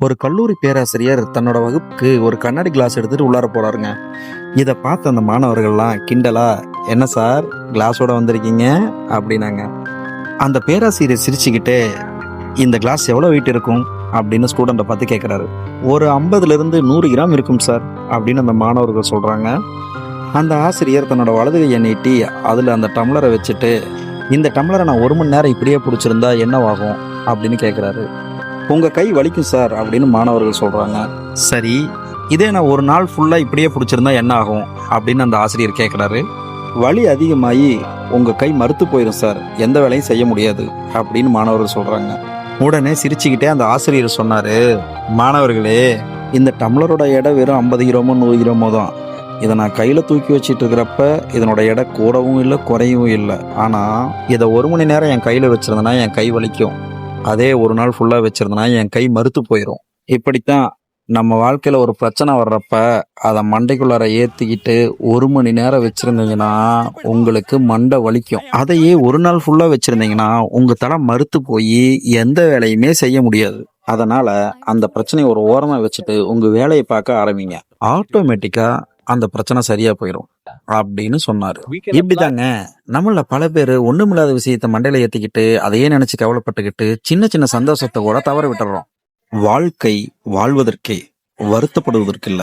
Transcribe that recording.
ஒரு கல்லூரி பேராசிரியர் தன்னோட வகுப்புக்கு ஒரு கண்ணாடி கிளாஸ் எடுத்துட்டு உள்ளார போறாருங்க. இதை பார்த்த அந்த மாணவர்கள்லாம் கிண்டலா என்ன சார் கிளாஸோட வந்திருக்கீங்க? அப்படின்னாங்க. அந்த பேராசிரியர் சிரிச்சுக்கிட்டே இந்த கிளாஸ் எவ்வளோ வெயிட் இருக்கும்? அப்படின்னு ஸ்டூடெண்ட்டை பார்த்து கேட்குறாரு ஒரு ஐம்பதுலேருந்து நூறு கிராம் இருக்கும் சார் அப்படின்னு அந்த மாணவர்கள் சொல்கிறாங்க அந்த ஆசிரியர் தன்னோட வலது கையை நீட்டி அதில் அந்த டம்ளரை வச்சுட்டு இந்த டம்ளரை நான் ஒரு மணி நேரம் இப்படியே பிடிச்சிருந்தா என்னவாகும்? அப்படின்னு கேட்குறாரு உங்கள் கை வலிக்கும் சார் அப்படின்னு மாணவர்கள் சொல்கிறாங்க சரி இதே நான் ஒரு நாள் ஃபுல்லாக இப்படியே பிடிச்சிருந்தா என்ன ஆகும்? அப்படின்னு அந்த ஆசிரியர் கேட்குறாரு வலி அதிகமாகி உங்கள் கை மறுத்து போயிடும் சார். எந்த வேலையும் செய்ய முடியாது அப்படின்னு மாணவர்கள் சொல்கிறாங்க உடனே சிரிச்சுக்கிட்டே அந்த ஆசிரியர் சொன்னார் மாணவர்களே இந்த டம்ளரோட எடை வெறும் ஐம்பது கிராமோ நூறு கிராமோ தான். இதை நான் கையில் தூக்கி வச்சிட்டு இருக்கிறப்ப இதனோட எடை கூடவும் இல்லை குறையவும் இல்லை. ஆனால் இதை ஒரு மணி நேரம் என் கையில் வச்சிருந்தேன்னா என் கை வலிக்கும். அதே ஒரு நாள் ஃபுல்லாக வச்சிருந்தேன்னா என் கை மறுத்து போயிடும் இப்படித்தான் நம்ம வாழ்க்கையில் ஒரு பிரச்சனை வர்றப்ப அதை மண்டைக்குள்ளார ஏற்றிக்கிட்டு ஒரு மணி நேரம் வச்சுருந்தீங்கன்னா உங்களுக்கு மண்டை வலிக்கும். அதையே ஒரு நாள் ஃபுல்லாக வச்சுருந்தீங்கன்னா உங்கள் தலை மறுத்து போய் எந்த வேலையுமே செய்ய முடியாது. அதனால் அந்த பிரச்சனையை ஒரு ஓரமாக வச்சுட்டு உங்கள் வேலையை பார்க்க ஆரம்பிங்க. ஆட்டோமேட்டிக்காக அந்த பிரச்சனை சரியாக போயிடும் அப்படின்னு சொன்னார். இப்படிதாங்க. நம்மள பல பேர் ஒண்ணுமில்லாத விஷயத்த மண்டையில ஏத்திக்கிட்டு அதையே நினைச்சு கவலைப்பட்டுக்கிட்டு சின்ன சின்ன சந்தோஷத்தை கூட தவற விட்டுறோம். வாழ்க்கை வாழ்வதற்கே வருத்தப்படுவதற்கு இல்ல